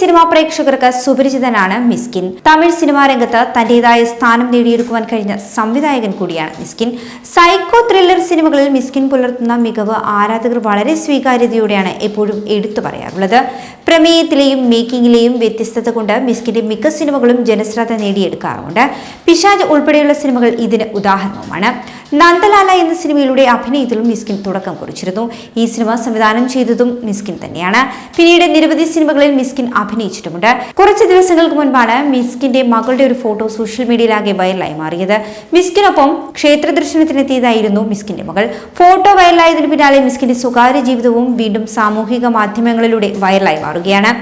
Cinema പ്രേക്ഷകർക്ക് സുപരിചിതനാണ് Mysskin. Tamil cinema രംഗത്ത് തന്റേതായ സ്ഥാനം നേടിയെടുക്കുവാൻ കഴിഞ്ഞ സംവിധായകൻ കൂടിയാണ് മിസ്കിൻ. സൈക്കോ ത്രില്ലർ സിനിമകളിൽ മിസ്കിൻ പുലർത്തുന്ന മികവ് ആരാധകർ വളരെ സ്വീകാര്യതയോടെയാണ് എപ്പോഴും എടുത്തു പറയാറുള്ളത്. പ്രമേയത്തിലെയും മേക്കിങ്ങിലെയും വ്യത്യസ്തത കൊണ്ട് മിസ്കിന്റെ മിക്ക സിനിമകളും ജനശ്രദ്ധ നേടിയെടുക്കാറുണ്ട് പിശാജ് ഉൾപ്പെടെയുള്ള സിനിമകൾ ഇതിന് ഉദാഹരണവുമാണ്. നന്ദലാല എന്ന സിനിമയിലൂടെ അഭിനയത്തിലും മിസ്കിൻ തുടക്കം കുറിച്ചിരുന്നു. ഈ സിനിമ സംവിധാനം ചെയ്തതും മിസ്കിൻ തന്നെയാണ്. പിന്നീട് നിരവധി സിനിമകളിൽ മിസ്കിൻ അഭിനയിച്ചിട്ടുമുണ്ട്. കുറച്ച് ദിവസങ്ങൾക്ക് മുൻപാണ് മിസ്കിന്റെ മകളുടെ ഒരു ഫോട്ടോ സോഷ്യൽ മീഡിയയിലാകെ വൈറലായി മാറിയത്. മിസ്കിനൊപ്പം ക്ഷേത്ര ദർശനത്തിനെത്തിയതായിരുന്നു മിസ്കിന്റെ മകൾ. ഫോട്ടോ വൈറലായതിനു പിന്നാലെ മിസ്കിന്റെ സ്വകാര്യ ജീവിതവും വീണ്ടും സാമൂഹിക മാധ്യമങ്ങളിലൂടെ വൈറലായി മാറുകയാണ്.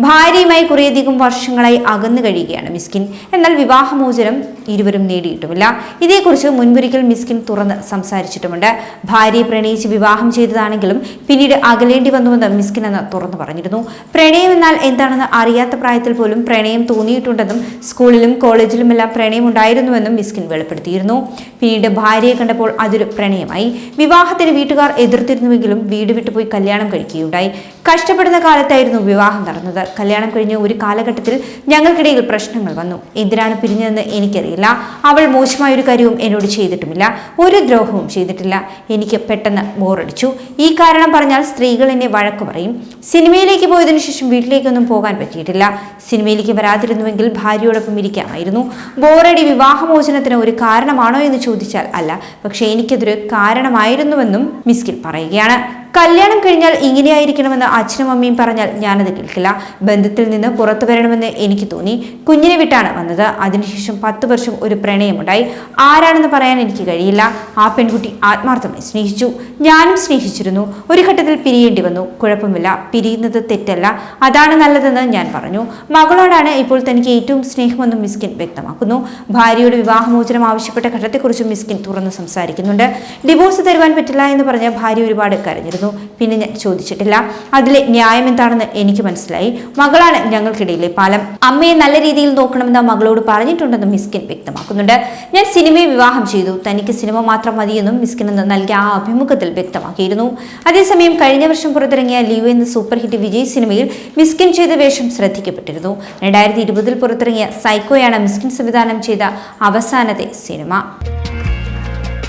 ഭാര്യയുമായി കുറേയധികം വർഷങ്ങളായി അകന്നു കഴിയുകയാണ് മിസ്കിൻ. എന്നാൽ വിവാഹമോചനം ഇരുവരും നേടിയിട്ടുമില്ല. ഇതേക്കുറിച്ച് മുൻപൊരിക്കൽ മിസ്കിൻ തുറന്ന് സംസാരിച്ചിട്ടുമുണ്ട്. ഭാര്യയെ പ്രണയിച്ച് വിവാഹം ചെയ്തതാണെങ്കിലും പിന്നീട് അകലേണ്ടി വന്നുവെന്ന് മിസ്കിൻ എന്ന് തുറന്നു പറഞ്ഞിരുന്നു. പ്രണയം എന്നാൽ എന്താണെന്ന് അറിയാത്ത പ്രായത്തിൽ പോലും പ്രണയം തോന്നിയിട്ടുണ്ടെന്നും സ്കൂളിലും കോളേജിലുമെല്ലാം പ്രണയം ഉണ്ടായിരുന്നുവെന്നും മിസ്കിൻ വെളിപ്പെടുത്തിയിരുന്നു. പിന്നീട് ഭാര്യയെ കണ്ടപ്പോൾ അതൊരു പ്രണയമായി. വിവാഹത്തിന് വീട്ടുകാർ എതിർത്തിരുന്നുവെങ്കിലും വീട് വിട്ടുപോയി കല്യാണം കഴിക്കുകയുണ്ടായി. കഷ്ടപ്പെടുന്ന കാലത്തായിരുന്നു വിവാഹം നടന്നത്. കല്യാണം കഴിഞ്ഞ ഒരു കാലഘട്ടത്തിൽ ഞങ്ങൾക്കിടയിൽ പ്രശ്നങ്ങൾ വന്നു. എന്തിനാണ് പിരിഞ്ഞതെന്ന് എനിക്കറിയില്ല. അവൾ മോശമായ ഒരു കാര്യവും എന്നോട് ചെയ്തിട്ടുമില്ല. ഒരു ദ്രോഹവും ചെയ്തിട്ടില്ല. എനിക്ക് പെട്ടെന്ന് ബോറടിച്ചു. ഈ കാരണം പറഞ്ഞാൽ സ്ത്രീകൾ എന്നെ വഴക്കു പറയും. സിനിമയിലേക്ക് പോയതിനു ശേഷം വീട്ടിലേക്കൊന്നും പോകാൻ പറ്റിയിട്ടില്ല. സിനിമയിലേക്ക് വരാതിരുന്നുവെങ്കിൽ ഭാര്യയോടൊപ്പം ഇരിക്കാമായിരുന്നു. ബോറടി വിവാഹമോചനത്തിന് ഒരു കാരണമാണോ എന്ന് ചോദിച്ചാൽ അല്ല. പക്ഷേ എനിക്കതൊരു കാരണമായിരുന്നുവെന്നും മിസ്കിൽ പറയുകയാണ്. കല്യാണം കഴിഞ്ഞാൽ ഇങ്ങനെയായിരിക്കണമെന്ന് അച്ഛനും അമ്മയും പറഞ്ഞാൽ ഞാനത് കേൾക്കില്ല. ബന്ധത്തിൽ നിന്ന് പുറത്തു വരണമെന്ന് എനിക്ക് തോന്നി. കുഞ്ഞിനെ വിട്ടാണ് വന്നത്. അതിനുശേഷം പത്ത് വർഷം ഒരു പ്രണയമുണ്ടായി. ആരാണെന്ന് പറയാൻ എനിക്ക് കഴിയില്ല. ആ പെൺകുട്ടി ആത്മാർത്ഥമായി സ്നേഹിച്ചു. ഞാനും സ്നേഹിച്ചിരുന്നു. ഒരു ഘട്ടത്തിൽ പിരിയേണ്ടി വന്നു. കുഴപ്പമില്ല. പിരിയുന്നത് തെറ്റല്ല. അതാണ് നല്ലതെന്ന് ഞാൻ പറഞ്ഞു. മകളോടാണ് ഇപ്പോൾ തനിക്ക് ഏറ്റവും സ്നേഹമെന്നും മിസ്കിൻ വ്യക്തമാക്കുന്നു. ഭാര്യയുടെ വിവാഹമോചനം ആവശ്യപ്പെട്ട ഘട്ടത്തെക്കുറിച്ച് മിസ്കിൻ തുറന്ന് സംസാരിക്കുന്നുണ്ട്. ഡിവോഴ്സ് തരുവാൻ പറ്റില്ല എന്ന് പറഞ്ഞ ഭാര്യ ഒരുപാട് കരഞ്ഞിരുന്നു. പിന്നെ ഞാൻ ചോദിച്ചിട്ടില്ല അതിലെ ന്യായം എന്താണെന്ന് എനിക്ക് മനസ്സിലായി. മകളാണ് ഞങ്ങൾക്കിടയിലെ പാലം. അമ്മയെ നല്ല രീതിയിൽ നോക്കണമെന്ന് മകളോട് പറഞ്ഞിട്ടുണ്ടെന്നും മിസ്കിൻ വ്യക്തമാക്കുന്നുണ്ട്. ഞാൻ സിനിമയെ വിവാഹം ചെയ്തു. തനിക്ക് സിനിമ മാത്രം മതിയെന്നും മിസ്കിൻ എന്ന് നൽകിയ ആ അഭിമുഖത്തിൽ വ്യക്തമാക്കിയിരുന്നു. അതേസമയം കഴിഞ്ഞ വർഷം പുറത്തിറങ്ങിയ ലീവ് എന്ന സൂപ്പർ ഹിറ്റ് വിജയ് സിനിമയിൽ മിസ്കിൻ ചെയ്ത വേഷം ശ്രദ്ധിക്കപ്പെട്ടിരുന്നു. രണ്ടായിരത്തി ഇരുപതിൽ പുറത്തിറങ്ങിയ സൈക്കോയാണ് മിസ്കിൻ സംവിധാനം ചെയ്ത അവസാനത്തെ സിനിമ.